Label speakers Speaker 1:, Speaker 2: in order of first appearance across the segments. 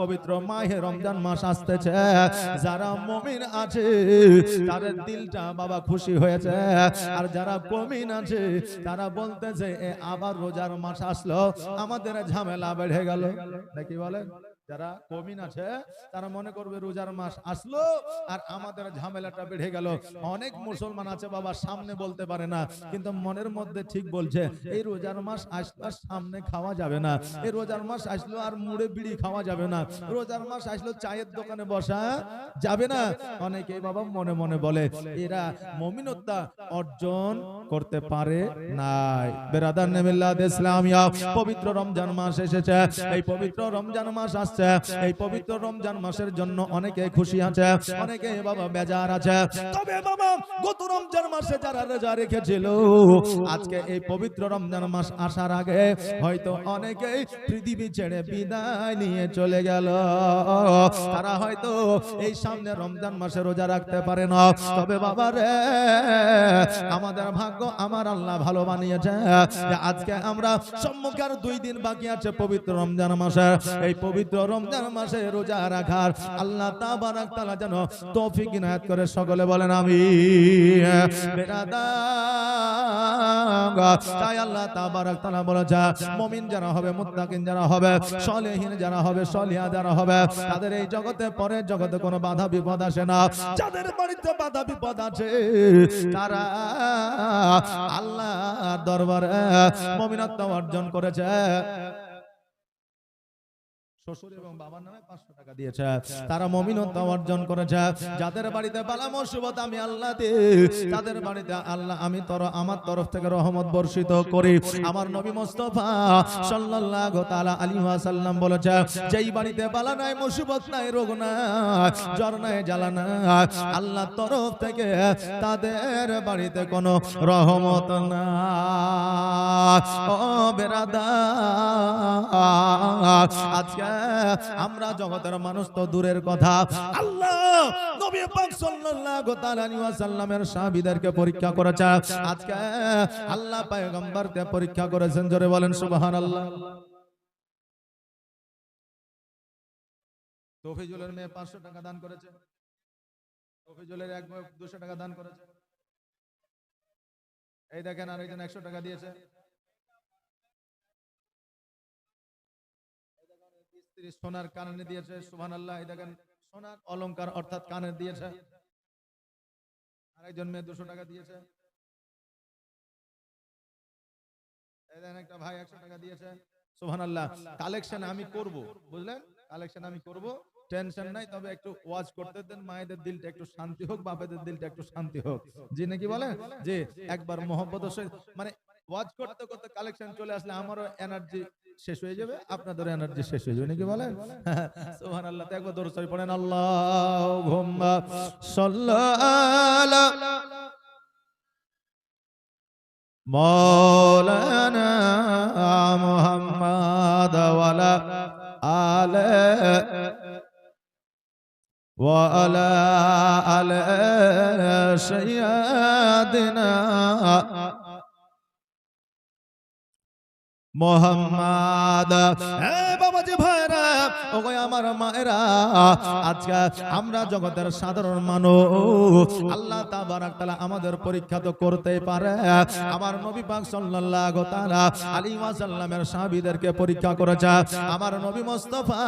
Speaker 1: পবিত্র মাহে রমজান মাস আসতেছে। যারা মমিন আছে তাদের দিলটা বাবা খুশি হয়েছে। আর যারা কমিন আছে তারা বলতেছে আবার রোজার মাস আসলো। আমাদের ঝামেলা বেড়ে গেল। নাকি বলেন? যারা কমিন আছে, তারা মনে করবে রোজার মাস আসলো আর আমাদের ঝামেলাটা বেড়ে গেল। অনেক মুসলমান আছে বাবা, সামনে বলতে পারে না, কিন্তু মনের মধ্যে ঠিক বলছে, এই রোজার মাস আসলো আর সামনে খাওয়া যাবে না, এই রোজার মাস আসলো আর মুড়ে বিড়ি খাওয়া যাবে না, রোজার মাস আসলো চায়ের দোকানে বসা যাবে না। অনেকে বাবা মনে মনে বলে, এরা মমিনতা অর্জন করতে পারে নাই। বেরাদার নেমিল্লাহ ইসলামিয়া, পবিত্র রমজান মাস এসেছে। এই পবিত্র রমজান মাস আসছে এই পবিত্র রমজান মাসের জন্য অনেকে খুশি আছে, অনেকে বাবা বেজার আছে। তবে বাবা, গত রমজান মাসে যারা রোজা রেখেছিল, আজকে এই পবিত্র রমজান মাস আসার আগে হয়তো অনেকেই পৃথিবী ছেড়ে বিদায় নিয়ে চলে গেল। তারা হয়তো এই সামনে রমজান মাসে রোজা রাখতে পারে না। তবে বাবা রে, আমাদের ভাগ্য আমার আল্লাহ ভালো বানিয়েছে। আজকে আমরা সম্মুখে আর দুই দিন বাকি আছে পবিত্র রমজান মাসের। এই পবিত্র রমজান মাসে রোজা রাখার আল্লাহ তাবারাক তাআলা যেন তৌফিক ইনায়াত করে সকলে বলেন আমি তাই আল্লাহ তাবারাক তাআলা বলেছে মুমিন যারা হবে, মুত্তাকিন যারা হবে, সলিহীন যারা হবে, সলিহা যারা হবে, তাদের এই জগতে পরের জগতে কোনো বাধা বিপদ আসে না। যাদের বাড়িতে বাধা বিপদ আছে, তারা আল্লাহ দরবারে মমিনত্ব অর্জন করেছে। শ্বশুর এবং বাবার নামে পাঁচশো টাকা দিয়েছে। তারা মমিনত্ব অর্জন করেছে। যাদের বাড়িতে বালা মুসিবত আমি আল্লাহ দি। তাদের বাড়িতে আল্লাহ আমি তর আমার তরফ থেকে রহমত বর্ষিত করি। আমার নবী মুস্তাফা সাল্লাল্লাহু তাআলা আলাইহি ওয়াসাল্লাম বলেছে যেই বাড়িতে বালা নাই মুসিবত নাই রোগ নাই জ্বর নাই জ্বালা নাই আল্লাহ তরফ থেকে তাদের বাড়িতে কোনো রহমত না ও বেরাদা আজকে আমরা জগতের মানুষ তো দূরের কথা। আল্লাহ নবী পাক সাল্লাল্লাহু তাআলা ওয়াসাল্লামের সাহাবীদেরকে পরীক্ষা করেছে। আজকে আল্লাহ পয়গম্বরকে পরীক্ষা করেছেন, জোরে বলেন সুবহানাল্লাহ। তৌফিজুলের মেয়ে 500 টাকা দান করেছে। তৌফিজুলের এক মেয়ে 200 টাকা দান করেছে। এই দেখেন আরেকজন 100 টাকা দিয়েছে। সোনার কানে দিয়েছে সুবহান আল্লাহ দেখেন, সোনার অলংকার অর্থাৎ কানে দিয়েছে। আরেকজন মেয়ে দুশো টাকা দিয়েছে। টেনশন নাই, তবে একটু ওয়াজ করতে দেন, মায়েদের দিলটা একটু শান্তি হোক, বাপেদের দিলটা একটু শান্তি হোক। নাকি বলেন? যে একবার মানে ওয়াজ করতে করতে কালেকশন চলে আসলে আমারও এনার্জি শেষ হয়ে যাবে আপনাদের এনার্জি শেষ হয়ে যাবে নাকি বলেন সুবহানাল্লাহ তো একবার দরুদ শরীফ পড়েন আল্লাহুম্মা সাল্লাল্লাহু مولانا محمد وعلى آله وعلى آله سيدنا মোহাম্মদ। বাবাজি ভাইরা ওগো আমার মায়েরা, আজকে আমরা জগতের সাধারণ মানুষ। আল্লাহ তাআলা আমাদের পরীক্ষা তো করতে পারে। আমার নবী পাক সাল্লাল্লাহু তাআলা আলাইহি ওয়াসাল্লামের সাহাবীদেরকে পরীক্ষা করেছে। আমার নবী মুস্তাফা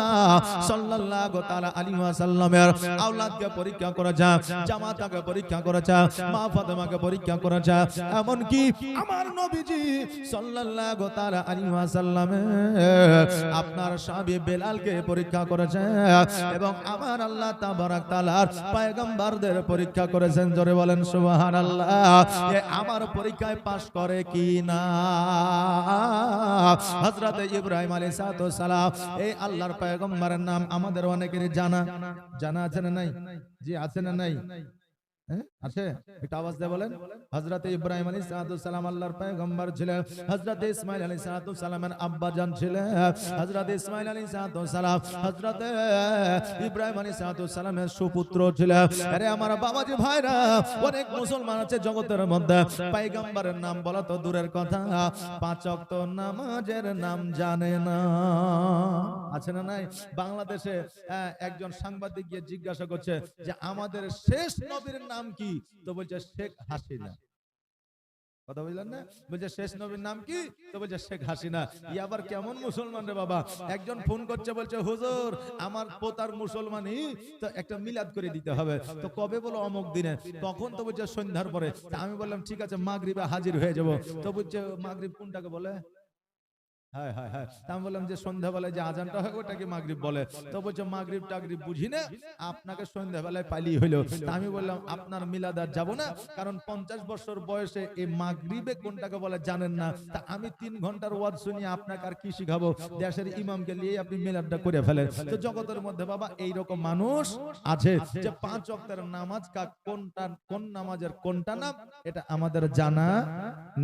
Speaker 1: সাল্লাল্লাহু তাআলা আলাইহি ওয়াসাল্লামের আওলাদকে পরীক্ষা করেছে, জামাতাকে পরীক্ষা করেছে, মা ফাতেমাকে পরীক্ষা করেছে। এমন কি আমার নবীজি সাল্লাল্লাহু তাআলা আলাইহি ওয়াসাল্লামে আপনার সাহাবী বেলালকে পরীক্ষা করেছে এবং আমার আল্লাহ তাবারাক পরীক্ষা করেছেন। জোরে বলেন, সুবহানাল্লাহ। যে আমার পরীক্ষায় পাশ করে কি না? হযরত ইব্রাহিম আলাইহিস সালাম এই আল্লাহর পয়গম্বরের নাম আমাদের অনেকেরই জানা। জানা আছে না নাই? জি, আছে না নাই? হ্যাঁ? আছে? আওয়াজ দিয়ে বলেন। হযরত ইব্রাহিম আলাইহিস সালাম আল্লাহর পয়গম্বর ছিলেন হযরত ইসমাইল আলাইহিস সালামের আব্বা জান ছিলেন হযরত ইসমাইল আলাইহিস সালাম, হযরত ইব্রাহিম আলাইহিস সালামের সুপুত্র ছিলেন আরে আমার বাবাজি ভাইরা, অনেক মুসলমান আছে জগতের মধ্যে। পয়গম্বরের নাম বলা তো দূরের কথা। পাঁচ ওয়াক্ত নামাজের নাম জানে না। আছে না নাই? বাংলাদেশে একজন সাংবাদিক গিয়ে জিজ্ঞাসা করছে যে, আমাদের শেষ নবীর নাম কি? তো বলছে, শেখ হাসিনা। কথা বুঝলেন না? বলছে, শেষ নবীর নাম কি? তো বলছে, শেখ হাসিনা। ই আবার কেমন মুসলমান রে বাবা? একজন ফোন করছে, বলছে, হুজুর, আমার পোতার মুসলমানই তো একটা মিলাদ করে দিতে হবে। তো কবে বলো? অমুক দিনে। তখন তো বলছে সন্ধ্যার পরে। আমি বললাম, ঠিক আছে, মাগরিবে হাজির হয়ে যাব। তো বলছে, মাগরিব কোনটাকে বলে? আপনার মিলাদ আর যাব না, কারণ পঞ্চাশ বছর বয়সে এই মাগরিবে কোনটাকে বলে জানেন না। তা আমি তিন ঘণ্টার ওয়াজ শুনি, আপনাকে আর কি শিখাবো? দেশের ইমামকে নিয়ে আপনি মিলাদটা করে ফেলেন। তো জগতের মধ্যে বাবা এই রকম মানুষ আছে যে পাঁচ অক্টের নামাজ কা কোনটা, কোন নামাজের কোনটা নাম, এটা আমাদের জানা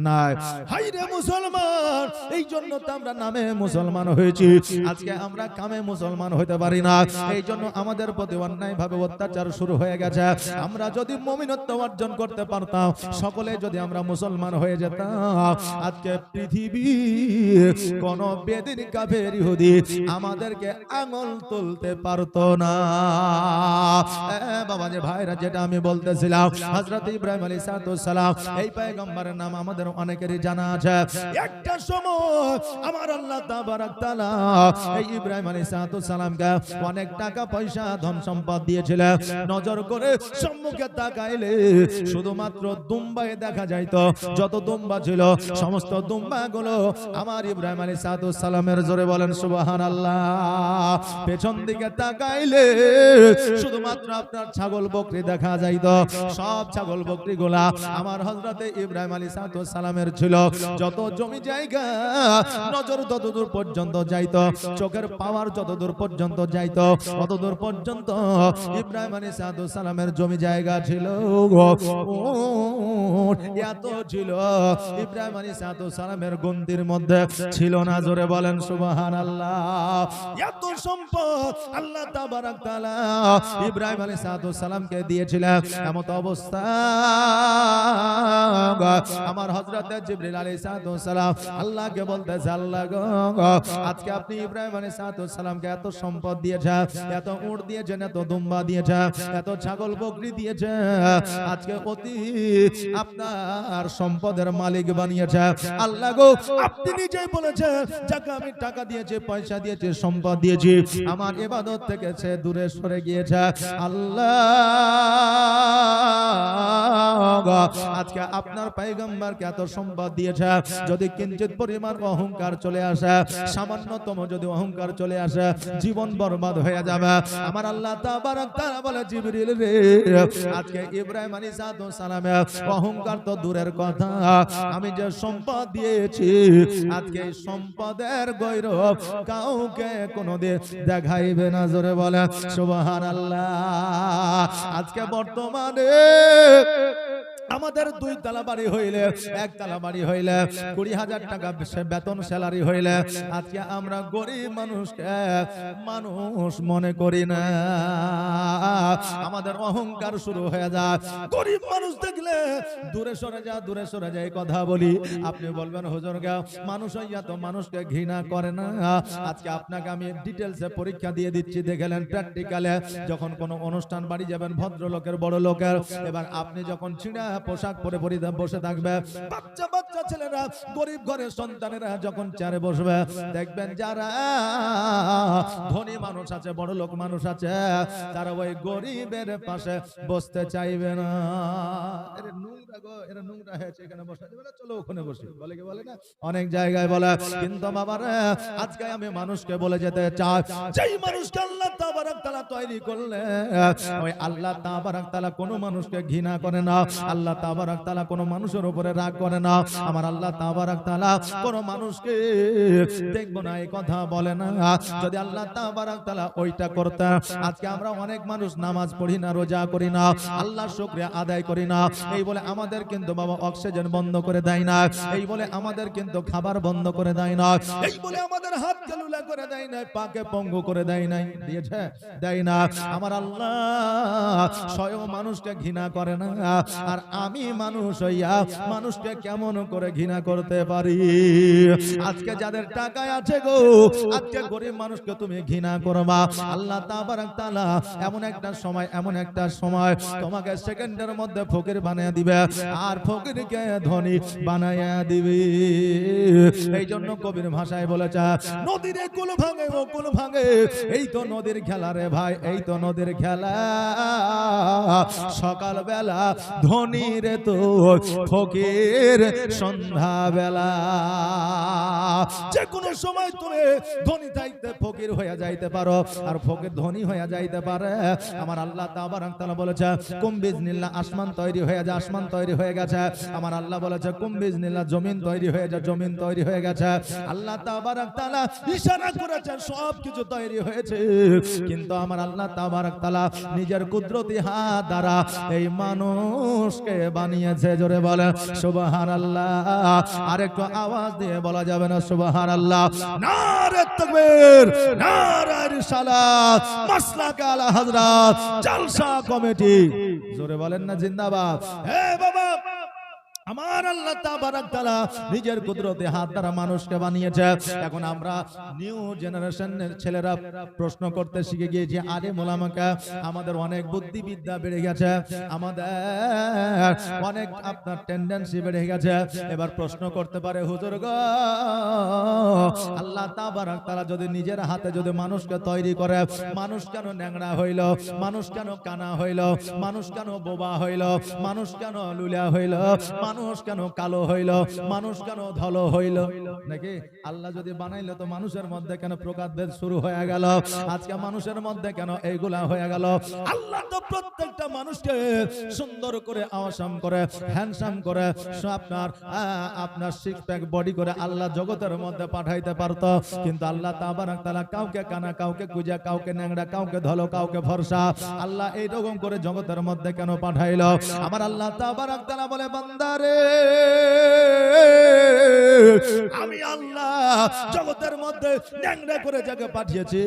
Speaker 1: নাই। হাই রে মুসলমান এই জন্য আমরা নামে মুসলমান হয়েছি। আজকে আমরা কামে মুসলমান হইতে পারি না। এই জন্য আমাদের প্রতি অন্যায় ভাবে অত্যাচার শুরু হয়ে গেছে। আমরা যদি মমিনত্ব অর্জন করতে পারতাম, সকলে যদি আমরা মুসলমান হয়ে যেতাম, আজকে পৃথিবী কোন বেদিন কাফের ইহুদি আমাদেরকে আঙুল তুলতে পারতো না। বাবা যে ভাইরা, যেটা আমি বলতেছিলাম, হযরত ইব্রাহিম আলাইহিস সালাম, এই পয়গম্বরের নাম আমাদের অনেকেরই জানা আছে। একটা সময় আমার আল্লাহ তাবারাক এই ইব্রাহিম আলাইহিস সালামকে অনেক টাকা, পয়সা, ধন সম্পদ দিয়েছিলেন। নজর করে সম্মুখে তাকাইলে শুধুমাত্র দুম্বায় দেখা যাইতো। যত দুম্বা ছিল, সমস্ত দুম্বা গুলো আমার ইব্রাহিম আলাইহিস সালামের জোরে বলেন, সুবহানাল্লাহ। পেছন দিকে তাকাইলে শুধুমাত্র আপনার ছাগল বকরি দেখা যাইত। সব ছাগল বকরি গুলা আমার হজরতে ইব্রাহিম আলী সালামের ছিল। যত জমি জায়গা নজর ততদূর পর্যন্ত যাইতো, চোখের পাওয়ার যতদূর পর্যন্ত যাইতো ততদূর পর্যন্ত ইব্রাহিম আলী সাদু সালামের জমি জায়গা ছিল এত ছিল। ইব্রাহিম আলী সাদু সালামের গন্দির মধ্যে ছিল না, জোরে বলেন সুবহান আল্লাহ এত সম্পদ আল্লাহ ইব্রাহিম আলাইহিস সালামকে দিয়েছিলেন। এমত অবস্থা। আমার হযরত জিবরিল আলাইহিস সালাম আল্লাহকে বলতেছে আজকে আপনি ইব্রাহিম আলাইহিস সালামকে এত সম্পদ এত এত দুম্বা এত ছাগল বকরি আজকে অতি আপনার সম্পদের মালিক বানিয়েছে। আল্লাহ গো, আপনি নিজেই যাকে আমি টাকা দিয়েছি, পয়সা দিয়েছি, সম্পদ দিয়েছি, আমার ইবাদত থেকে সে দূরে সরে গিয়েছে। আল্লাহ আজকে আপনার পাইগম্বরকে এত সম্পদ দিয়েছে, যদি কিঞ্চিত পরিমাণ অহংকার চলে আসে, সামান্যতম যদি অহংকার চলে আসে, জীবন বরবাদ হয়ে যাবে। আমার আল্লাহ বলে, জিবরিল রে, আজকে ইব্রাহিম আলাইহিস সালামে অহংকার তো দূরের কথা। আমি যে সম্পদ দিয়েছি, আজকে সম্পদের গৈরব কাউকে কোনোদিন দেখাইবে না। জোরে বলে সুবহান আল্লাহ আজকে বর্তমানে আমাদের দুই তালা বাড়ি হইলে, এক তালা বাড়ি হইলে, কুড়ি হাজার টাকা বেতন স্যালারি হইলে, আজকে আমরা গরিব মানুষকে মানুষ মনে করি না। আমাদের অহংকার শুরু হয়ে যায়। গরিব মানুষ দেখলে দূরে সরে যা, দূরে সরে যায় কথা বলি। আপনি বলবেন, হুজুর গা, মানুষ হইয়া তো মানুষকে ঘৃণা করে না। আজকে আপনাকে আমি ডিটেলসে পরীক্ষা দিয়ে দিচ্ছি। দেখলেন প্র্যাকটিক্যালে যখন কোনো অনুষ্ঠান বাড়ি যাবেন, ভদ্রলোকের বড় লোকের এবার আপনি যখন ছিঁড়া পোশাক পরে পরিধান বসে থাকবে। বাচ্চা বাচ্চা ছেলেরা, গরিব ঘরের সন্তানেরা যখন চেয়ারে বসবে, দেখবেন যারা ধনী মানুষ আছে, বড় লোক মানুষ আছে, তারা ওই গরিবের পাশে বসতে চাইবে না। অনেক জায়গায় বলে, কিন্তু বাবার, আজকে আমি মানুষকে বলে যেতে চাই। যেই মানুষকে আল্লাহ তাবারাক তাআলা তৈরি করলে, ওই আল্লাহ কোনো মানুষকে ঘৃণা করে না। আল্লাহ আল্লাহ তাবারাক তাআলা কোনো মানুষের উপরে রাগ করে না। আমার আল্লাহ তাবারাক তাআলা কোনো মানুষকে দেখব না, এই কথা বলে না। যদি আল্লাহ তাবারাক তাআলা ওইটা করতে আজকে আমরা অনেক মানুষ নামাজ পড়ি না, রোজা করি না আল্লাহ শুকরিয়া আদায় করি না। এই বলে আমাদের কিন্তু বাবা অক্সিজেন বন্ধ করে দেয় না, এই বলে আমাদের কিন্তু খাবার বন্ধ করে দেয় না, এই বলে আমাদের হাত কালুলা করে দেয় না, পাকে পঙ্গু করে দেয় নাই দিয়েছে, দেয় না। আমার আল্লাহ স্বয়ং মানুষকে ঘৃণা করে না, আর আমি মানুষ হইয়া মানুষকে কেমন করে ঘৃণা করতে পারি? আজকে যাদের টাকায় আছে গো, আজকে গরিব মানুষকে তুমি ঘৃণা করবা। আল্লাহ তাবারাক এমন একটা সময়, এমন একটা সময় তোমাকে সেকেন্ডের মধ্যে ফকির বানিয়ে দিবে। আর ফকিরকে ধনী বানাইয়া দিবে। এই জন্য কবির ভাষায় বলেছে, নদীর কুল ভাঙে ও কুল ভাঙে। এই তো নদীর খেলা রে ভাই, এই তো নদীর খেলা। সকাল বেলা ধনী রে তো ফকির সন্ধ্যা বেলা যে কোনো সময় তুমি ধনী থাকতে ফকির হয়ে যাইতে পারো, আর ফকির ধনী হয়ে যাইতে পারে। আমার আল্লাহ তাবারাক তাআলা বলেছে কুম্বিজ নিল্লা আসমান তৈরি হয়ে যায় আসমান তৈরি হয়ে গেছে। আমার আল্লাহ বলেছে কুম্বিজ নিল্লা জমিন তৈরি হয়ে যায় জমিন তৈরি হয়ে গেছে। আল্লাহ তাবারাক তাআলা ইশারা করেছেন সব কিছু তৈরি হয়েছে। কিন্তু আমার আল্লাহ তাবারাক তাআলা নিজের কুদরতি হাত দ্বারা এই মানুষকে বানিয়েছে, জোরে বলেন, সুবহানাল্লাহ। আর একটু আওয়াজ দিয়ে বলা যাবে না, সুবহানাল্লাহ। নারে তাকবীর, নারে রিসালাত আলা হযরত, জলসা কমিটি। জোরে বলেন না, জিন্দাবাদ। হে আমার আল্লাহ তাবারাক নিজের কুদরতে হাত দ্বারা মানুষকে বানিয়েছে। এখন আমরা নিউ জেনারেশনের ছেলেরা প্রশ্ন করতে শিখে গিয়েছি আরে মোলামাকা আমাদের অনেক বুদ্ধিবিদ্যা বেড়ে গেছে, আমাদের অনেক আপনার টেন্ডেন্সি বেড়ে গেছে। এবার প্রশ্ন করতে পারে, হুজুর গো, আল্লাহ তাবারাক যদি নিজের হাতে যদি মানুষকে তৈরি করে, মানুষ কেন ন্যাংরা হইল, মানুষ কেন কানা হইল, মানুষ কেন বোবা হইল, মানুষ কেন লুলা হইল মানুষ কেন কালো হইল? মানুষ কেন ধলো হইল? নাকি? আল্লাহ যদি বানাইলো তো মানুষের মধ্যে কেন প্রকারভেদ শুরু হয়ে গেল? আজকে মানুষের মধ্যে কেন এইগুলা হয়ে গেল? আল্লাহ তো প্রত্যেকটা মানুষকে সুন্দর করে আওয়াসাম করে হ্যান্ডসাম করে আপনার আপনার সিক্স প্যাক বডি করে আল্লাহ জগতের মধ্যে পাঠাইতে পারতো। কিন্তু আল্লাহ তাবারাক তাআলা কাউকে কানা, কাউকে কুজা কাউকে ন্যাংরা কাউকে ধলো, কাউকে ফর্সা আল্লাহ এই রকম করে জগতের মধ্যে কেন পাঠাইলো? আমার আল্লাহ তাবারাক তাআলা বলে, বান্দারে আমি আল্লাহ জগতের মধ্যে ন্যাংরা করে যাকে পাঠিয়েছি,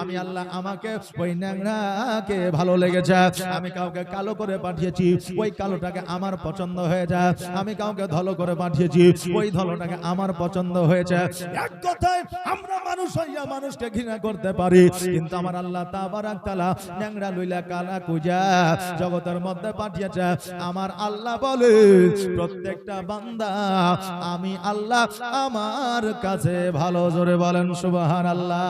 Speaker 1: আমি আল্লাহ আমাকে ওই ন্যাংরাকে ভালো লেগেছে। আমি কাউকে কালো করে পাঠিয়েছি, ওই কালোটাকে আমার পছন্দ হয়ে যায় আমি কাউকে ধলো করে পাঠিয়েছি, ওই ধলোটাকে আমার পছন্দ হয়েছে। এক কথায় আমরা মানুষ হইয়া মানুষকে ঘৃণা করতে পারি। কিন্তু আমার আল্লাহ তাবারাক তাআলা ন্যাংরা লইলা কালা কুজা জগতের মধ্যে পাঠিয়েছে। আমার আল্লাহ বলে, প্রত্যেকটা বান্দা, আমি আল্লাহ আমার কাছে ভালো। জোরে বলেন সুবহান আল্লাহ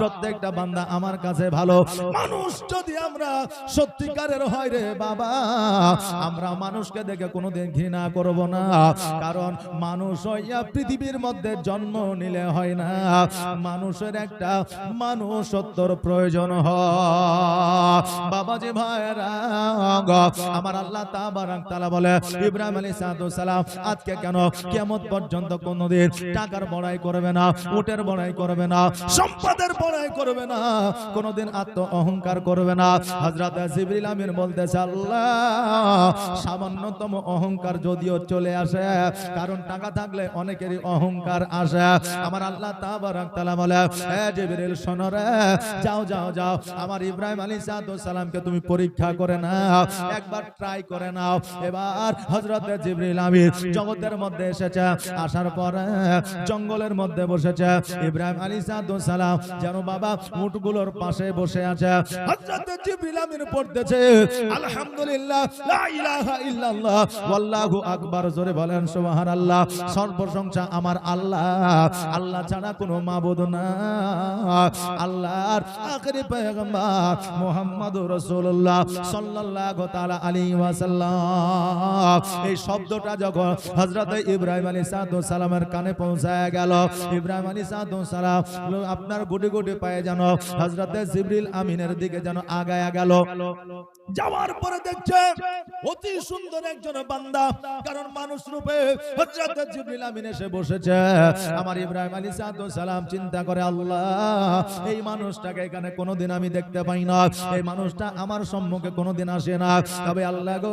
Speaker 1: প্রত্যেকটা বান্দা আমার কাছে ভালো। মানুষ যদি আমরা সত্যিকারের হয় রে বাবা, আমরা মানুষকে দেখে কোনোদিন ঘৃণা করব না। কারণ মানুষ হইয়া পৃথিবীর মধ্যে জন্ম নিলে হয় না। মানুষের একটা মানুষত্বর প্রয়োজন হয় বাবাজি ভাইরা আমার আল্লাহ তাআলা বলে, ইব্রাহিম আলাইহিস সালাম, আজকে কেন কিয়ামত পর্যন্ত কোনদিন টাকার বড়াই করবে না, উটের বড়াই করবে না, সম্পদের বড়াই করবে না, কোনদিন আত্ম অহংকার করবে না? হযরত জিবরিল আমিন বলতেছে, আল্লাহ, সামান্যতম অহংকার যদিও চলে আসে, কারণ টাকা থাকলে অনেকেরই অহংকার আসে। আমার আল্লাহ আমার ইব্রাহিম তুমি পরীক্ষা করে নাও, একবার ট্রাই করে নাও। এবার হযরত জিবরিল জগতের মধ্যে এসেছে, আসার পরে জঙ্গলের মধ্যে বসেছে। ইব্রাহিম আলাইহিস সালাম যেন বাবা উটগুলোর পাশে বসে আছে। পড়তেছে, আলহামদুলিল্লাহ, লা আকবার। জোরে বলেন আমার আল্লাহ। আল্লাহ ছাড়া কোনো মাবুদ না। আল্লাহর আখেরি পয়গম্বর মুহাম্মদুর রাসূলুল্লাহ সাল্লাল্লাহু তাআলা আলাইহি ওয়াসাল্লাম। এই শব্দটা যখন হজরত ইব্রাহিম আলী সালামের কানে পৌঁছায় গেল। ইব্রাহিম আলী সালাম আপনার গুটি গুটি পায়ে যেন হজরত জিবরিল আমিনের দিকে যেন আগায়া গেল। যাওয়ার পরে দেখছে অতি সুন্দর একজন বান্দা, কারণ মানুষ রূপে হযরত জিবরিল আমিন এসে বসেছে। আমার ইব্রাহিম আলী সালাম, চিন্তা করে আল্লাহ, এই মানুষটাকে এখানে কোনোদিন আমি দেখতে পাই না। এই মানুষটা আমার সম্মুখে কোনোদিন আসে না। তবে আল্লাহ গো,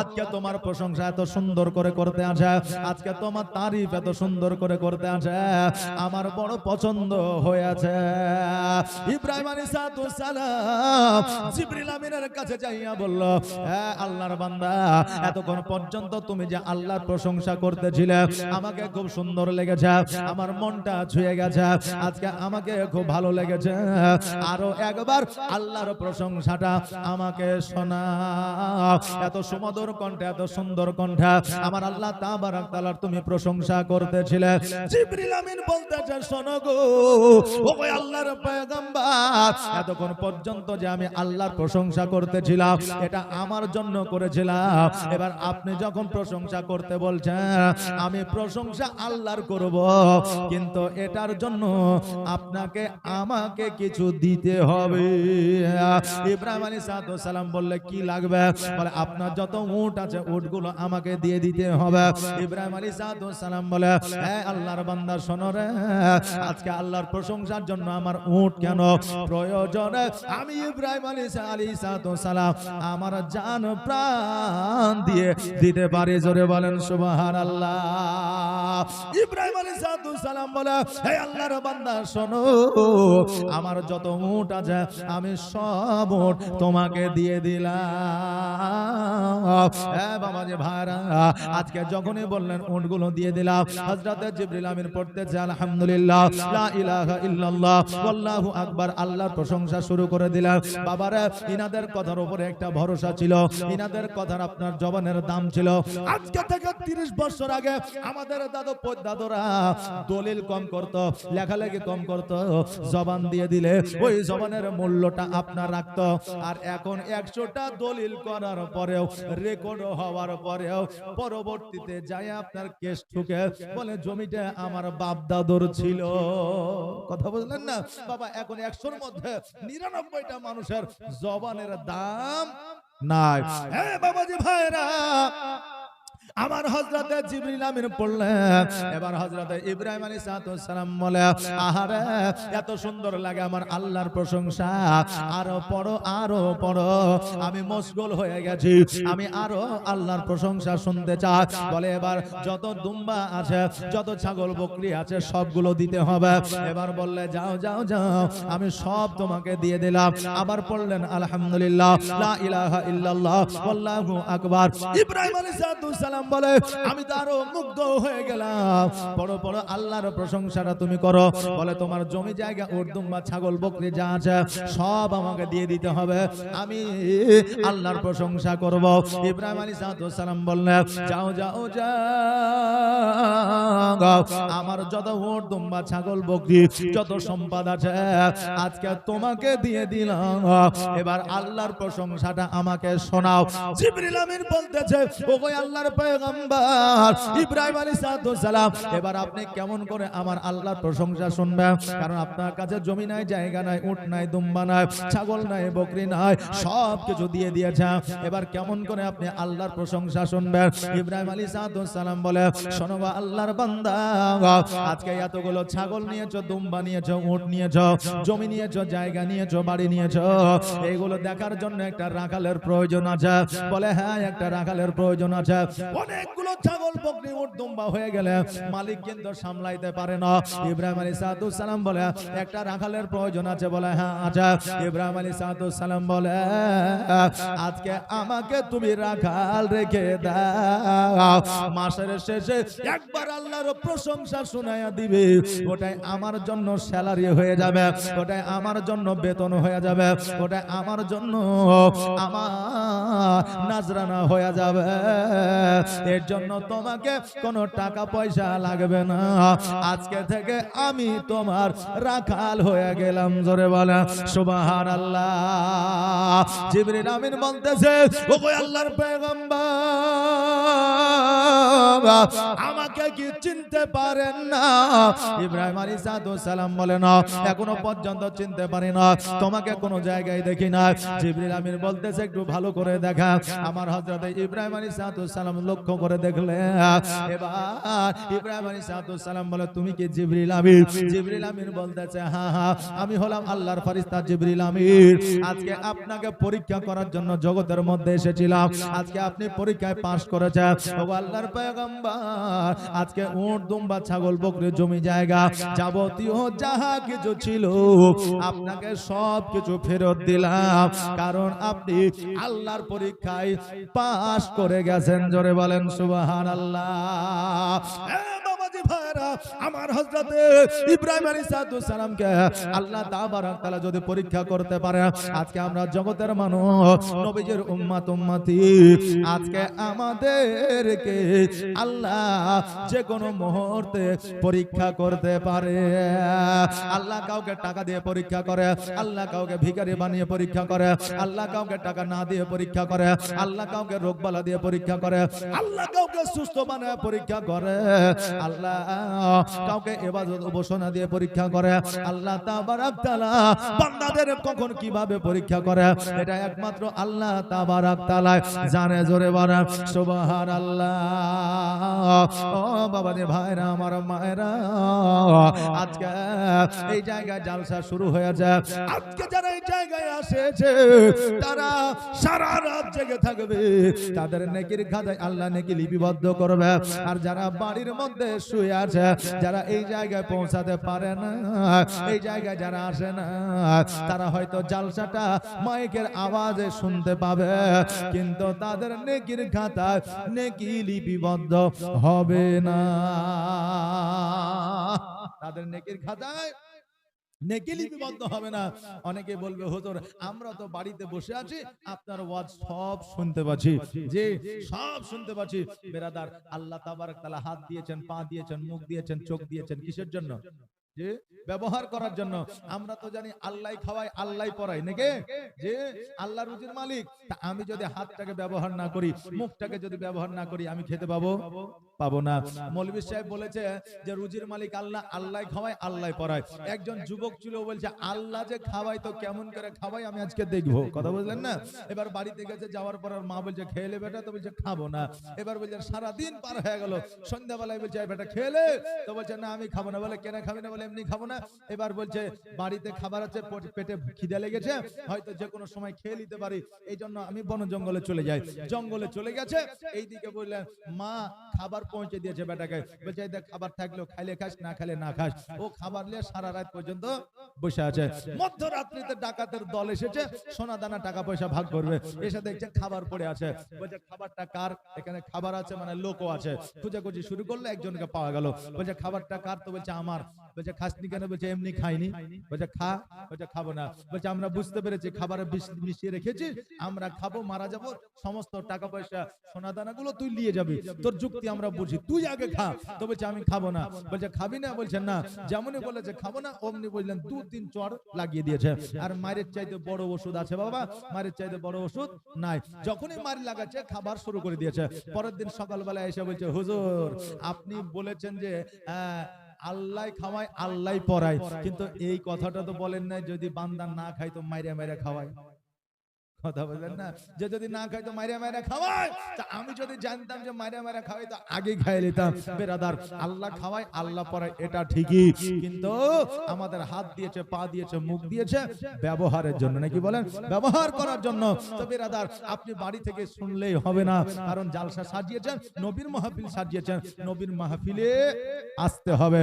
Speaker 1: আজকে তোমার প্রশংসা এত সুন্দর করে করতে আছে আজকে তোমার তারিফ এত সুন্দর করে করতে আছে আমার বড় পছন্দ হয়েছে। ইব্রাহিম সালাম জিবরিল আমিনের কাছে যাইয়া বলল হ্যাঁ আল্লাহর বান্দা, এতক্ষণ পর্যন্ত তুমি যে আল্লাহর প্রশংসা করতেছিলে, আমাকে খুব সুন্দর লেগেছে। আমার মনটা ছুঁয়ে গেছে। আজকে আমাকে খুব ভালো লেগেছে। আরও একবার আল্লাহর প্রশংসাটা আমাকে শোনা। এত সুমধুর কণ্ঠে, এত সুন্দর কণ্ঠে আমার আল্লাহ তাআলার তুমি প্রশংসা করতেছিলে। এতক্ষণ পর্যন্ত যে আমি আল্লাহর প্রশংসা করতেছিলাম, এটা আমার জন্য করেছিলাম। এবার আপনি যখন প্রশংসা করতে বলছেন, আমি প্রশংসা আল্লাহর করব। কিন্তু এটার জন্য আপনাকে, আমাকে কিছু দিতে হবে। ইব্রাহিম আলী সালাম বললে, কি লাগবে? বলে, আপনার যত উট আছে, উটগুলো আমাকে দিয়ে দিতে হবে। ইব্রাহিম আলী সালাম বলে হ্যাঁ আল্লাহর বান্দা, শোনো রে। আজকে আল্লাহর প্রশংসার জন্য আমার উট কেন প্রয়োজন? আমি ইব্রাহিম আলী আলী সালাম আমার জান, প্রাণ দিয়ে দিতে পারি। জোরে বলেন সুবহান আল্লাহ ইব্রাহিম আলী সালাম বলে হে আল্লাহর বান্দা, শোনো, আমার যত উট আছে, আমি সব উট তোমাকে দিয়ে দিলাম। বাবা যে ভাইরা, আজকে যখনই বললেন উটগুলো দিয়ে দিলাম, হযরত জিবরিল আমিন পড়তেছে, আলহামদুলিল্লাহ, লা ইলাহা ইল্লাল্লাহ, আল্লাহু আকবার, আল্লাহর প্রশংসা শুরু করে দিলাম বাবারা, ইনাদের কথার উপরে একটা ভরসা ছিল, ইনাদের কথার আপনার জবানের দাম ছিল। আজকে থেকে 30 বছর আগে আমাদের দাদু, দাদুরা দলিল কম করত লেখালেখি কম করত জবান দিয়ে দিলে ওই জবানের মূল্যটা আপনার রাখতো। আর এখন একশোটা দলিল করার পরেও রেকর্ড হওয়ার পরেও পরবর্তীতে যায় আপনার কেস ঠুকে বলে জমিটা আমার বাপ দাদুর ছিল। কথা বুঝলেন না? বাবা এখন একশোর মধ্যে নিরানব্বইটা মানুষের জবানের দাম নাই। হ্যাঁ বাবাজি ভাইরা আমার হজরতে জিবরিল আমিন পড়লেন। এবার হজরতে ইব্রাহিম আলী সালাম বলে, আহারে, এত সুন্দর লাগে আমার আল্লাহর প্রশংসা। আরও পড়ো আরও পড়ো। আমি মশগুল হয়ে গেছি। আমি আরও আল্লাহর প্রশংসা শুনতে চাই। বলে এবার যত দুম্বা আছে, যত ছাগল বকরি আছে, সবগুলো দিতে হবে। এবার বললে, যাও যাও যাও, আমি সব তোমাকে দিয়ে দিলাম। আবার পড়লেন, আলহামদুলিল্লাহ ইব্রাহিম আলাইহিস সালাম বলে, আমি তো আরও মুগ্ধ হয়ে গেলাম। বড় বড় আল্লাহর প্রশংসাটা তুমি করো। বলে, তোমার জমি জায়গা উর্দুম বা ছাগল, বকরি, যা আছে, সব আমাকে দিয়ে দিতে হবে। আমি আল্লাহর প্রশংসা করব। ইব্রাহিম আলী সালাম বললেন যাও যাও যাও। আমার যত উট দুম্বা ছাগল, বকরি, যত সম্পদ আছে, আজকে তোমাকে দিয়ে দিলাম। এবার আল্লাহর প্রশংসাটা আমাকে শোনাও। জিবরিল আমিন বলতেছে, ওগো আল্লাহর পয়গম্বর ইব্রাহিম আলাইহিস সালাম। এবার আপনি কেমন করে আমার আল্লাহর প্রশংসা শুনবেন? কারণ আপনার কাছে জমি নাই, জায়গা নাই, উট নাই, দুম্বা নাই, ছাগল নাই, বকরি নাই, সব কিছু দিয়ে দিয়েছে এবার কেমন করে আপনি আল্লাহর প্রশংসা শুনবেন? ইব্রাহিম আলী সালাম বলে, শোনো গো আল্লাহর বান্দা, আজকে এতগুলো ছাগল নিয়েছো, দুম্বা নিয়েছো, উট নিয়েছো, জমি নিয়েছো, জায়গা নিয়েছো, বাড়ি নিয়েছো এইগুলো দেখার জন্য একটা রাখালের প্রয়োজন আছে। বলে হ্যাঁ একটা রাখালের প্রয়োজন আছে। অনেকগুলো ছাগল বকরি উট দুম্বা হয়ে গেলে মালিক কিন্তু সামলাইতে পারে না। ইব্রাহিম আলী সালাম বলে, একটা রাখালের প্রয়োজন আছে বলে। হ্যাঁ আচ্ছা ইব্রাহিম আলী সালাম বলে, আজকে আমাকে তুমি রাখাল রেখে দাও। মাসের শেষে একবার আল্লাহর প্রশংসা শোনায়া দিবে। ওটাই আমার জন্য স্যালারি হয়ে যাবে। ওটাই আমার জন্য বেতন হয়ে যাবে। ওটাই আমার জন্য আমার নাজরানা হয়ে যাবে। এর জন্য তোমাকে কোনো টাকা পয়সা লাগবে না। আজকে থেকে আমি তোমার রাখাল হয়ে গেলাম, জোরে বলে সুবাহার আল্লাহ জিবরি আমিন বলতেছে ও আল্লাহর পয়গম্বর, আমাকে কি চিনতে পারেন না। ইব্রাহিম আলাইহিস সালাম বলেন এখনও পর্যন্ত চিনতে পারি না। তোমাকে কোনো জায়গায় দেখি না। জিবরিল আমিন বলতেছে, একটু ভালো করে দেখা। আমার হযরত ইব্রাহিম আলাইহিস সালাম লক্ষ্য করে দেখলে এবার ইব্রাহিম আলাইহিস সালাম বলে, তুমি কি জিবরিল আমিন? জিবরিল আমিন বলতেছে হ্যাঁ হ্যাঁ আমি হলাম আল্লাহর ফেরেশতা জিবরিল আমিন। আজকে আপনাকে পরীক্ষা করার জন্য জগতের মধ্যে এসেছিলাম। আজকে আপনি পরীক্ষায় পাশ করেছেন। ও আল্লাহর পয়গম্বর, আজকে উট দুম্বা ছাগল, বকরে, জমি জায়গা যাবতীয় যাহা কিছু ছিল, আপনাকে সব কিছু ফেরত দিলাম। কারণ আপনি আল্লাহর পরীক্ষায় পাশ করে গেছেন। জোরে বলেন সুবাহ বাবাজি আমার হযরতে ইব্রাহিম আলাইহিস সালামকে আল্লাহ যদি পরীক্ষা করতে পারে, আজকে আমরা জগতের মানুষ উম্মতি আজকে আমাদেরকে আল্লাহ যে কোনো মুহূর্তে পরীক্ষা করতে পারে। আল্লাহ কাউকে টাকা দিয়ে পরীক্ষা করে, আল্লাহ কাউকে ভিখারি বানিয়ে পরীক্ষা করে, আল্লাহ কাউকে টাকা না দিয়ে পরীক্ষা করে, আল্লাহ কাউকে রোগবালা দিয়ে পরীক্ষা করে, আল্লাহ কাউকে সুস্থ বানায় পরীক্ষা করে, আল্লাহ কাউকে এবাদত উপাসনা দিয়ে পরীক্ষা করে, আল্লাহ তাবারাক তাআলা বান্দাদের কখন কীভাবে পরীক্ষা করে? এটা একমাত্র আল্লাহ তাবারাক তাআলা জানে জোরে বলেন, সুবহানাল্লাহ। ও বাবা রে ভাইরা, আমার মায়েরা, আজকে এই জায়গায় জালসা শুরু হয়েছে। আজকে যারা এই জায়গায় আসেছে, তারা সারা রাত জেগে থাকবে। তাদের নেকির খাতায় আল্লাহ নেকি লিপিবদ্ধ করবে। আর যারা বাড়ির মধ্যে শুয়ে আছে, যারা এই জায়গায় পৌঁছাতে পারে না, এই জায়গায় যারা আসে না, তারা হয়তো জালসাটা মাইকের আওয়াজে শুনতে পাবে, কিন্তু তাদের নেকির খাতায় নেকি লিপিবদ্ধ হবে না। তাদের নেকির খাতায় নেকি লিপিবদ্ধ হবে না। অনেকে বলবে হুজুর আমরা তো বাড়িতে বসে আছি আপনার ওয়াজ সব শুনতে পাচ্ছি। যে সব শুনতে পাচ্ছি। বেরাদার আল্লাহ তাবারক তাআলা হাত দিয়েছেন পা দিয়েছেন মুখ দিয়েছেন চোখ দিয়েছেন কিসের জন্য? যে ব্যবহার করার জন্য। আমরা তো জানি আল্লাহ খাওয়াই আল্লাহ পড়াই নাকি? যে আল্লাহ রুজির মালিক। আমি যদি হাতটাকে ব্যবহার না করি মুখটাকে যদি ব্যবহার না করি আমি খেতে পাবো? পাবো না। মৌলভী সাহেব বলেছে যে রুজির মালিক আল্লাহ আল্লাহ খাওয়াই আল্লাহ পড়ায় একজন যুবক ছিল বলছে আল্লাহ যে খাওয়াই তো কেমন করে খাওয়াই আমি আজকে দেখব। কথা বললেন না? এবার বাড়িতে গেছে যাওয়ার পর ওর মা বলছে খেলে বেটা। তো বলছে খাব না। এবার বলছে সারাদিন পার হয়ে গেল। সন্ধ্যাবেলায় বলছে বেটা খেলে তো বলছে না আমি খাব না। বলে কেন খাবি না? বলে এমনি খাব না। এবার বলছে বাড়িতে খাবার আছে পেটে খিদে লেগেছে। হয়তো যে কোনো সময় খেয়ে নিতে পারি। এই জন্য আমি বন জঙ্গলে চলে যাই। জঙ্গলে চলে গেছে। এইদিকে বললেন মা খাবার পৌঁছে দিয়েছে বেটাকে। বলছে দেখ, খাবার থাকলেও খাইলে খাস, না খাইলে না খাস। ও খাবার নিয়ে সারা রাত পর্যন্ত বসে আছে। মধ্যরাত্রিতে ডাকাতের দল এসেছে সোনা দানা টাকা পয়সা ভাগ করবে। এসে দেখছে খাবার পড়ে আছে। বলছে, খাবারটা কার? এখানে খাবার আছে মানে লোকও আছে। খুঁজাখুঁজি শুরু করলে একজনকে পাওয়া গেল। বলছে, খাবারটা কার? তো বলছে, আমার। বলছে, খাসনি কেন? বলছে, এমনি খাইনি। বলছে, খা। বলছে, খাব না। বলছে, আমরা বুঝতে পেরেছি, খাবারে মিশিয়ে রেখেছি। আমরা খাব, মারা যাব, সমস্ত টাকা পয়সা সোনা দানা গুলো তুই নিয়ে যাবি। তোর যুক্তি আমরা বুঝি তুই আগে খা। তো বলছে, আমি খাব না। বলছে, খাবি না? বলছে, না। যেমনই বলেছে, খাব না। অমনি বললেন দু তিন চর লাগিয়ে দিয়েছে। আর মায়ের চাইতে বড় ওষুধ আছে বাবা, মায়ের চাইতে বড় ওষুধ নাই। যখনই মারি লাগাচ্ছে, খাবার শুরু করে দিয়েছে। পরের দিন সকালবেলা এসে বলছে, হুজুর, আপনি বলেছেন যে আল্লাহ খাওয়ায়, আল্লাহ পড়ায়। কিন্তু এই কথাটা তো বলেন না যদি বান্দা না খায়, তো মাইরে মাইরে খাওয়ায়। কথা বলবেন না? যে যদি না খাই তো মাইরা মাইরা খাওয়ায়। তা আমি যদি জানতাম যে মাইরা মাইরা খাওয়াই তো আগে খাই নিতাম। বেরাদার, আল্লাহ খাওয়াই আল্লাহ পড়ায়, এটা ঠিকই। কিন্তু আমাদের হাত দিয়েছে, পা দিয়েছে, মুখ দিয়েছে ব্যবহারের জন্য। নাকি বলেন? ব্যবহার করার জন্য। তো বেরাদার, আপনি বাড়ি থেকে শুনলেই হবে না। কারণ জালসা সাজিয়েছেন, নবীর মাহফিল সাজিয়েছেন। নবীর মাহফিলে আসতে হবে।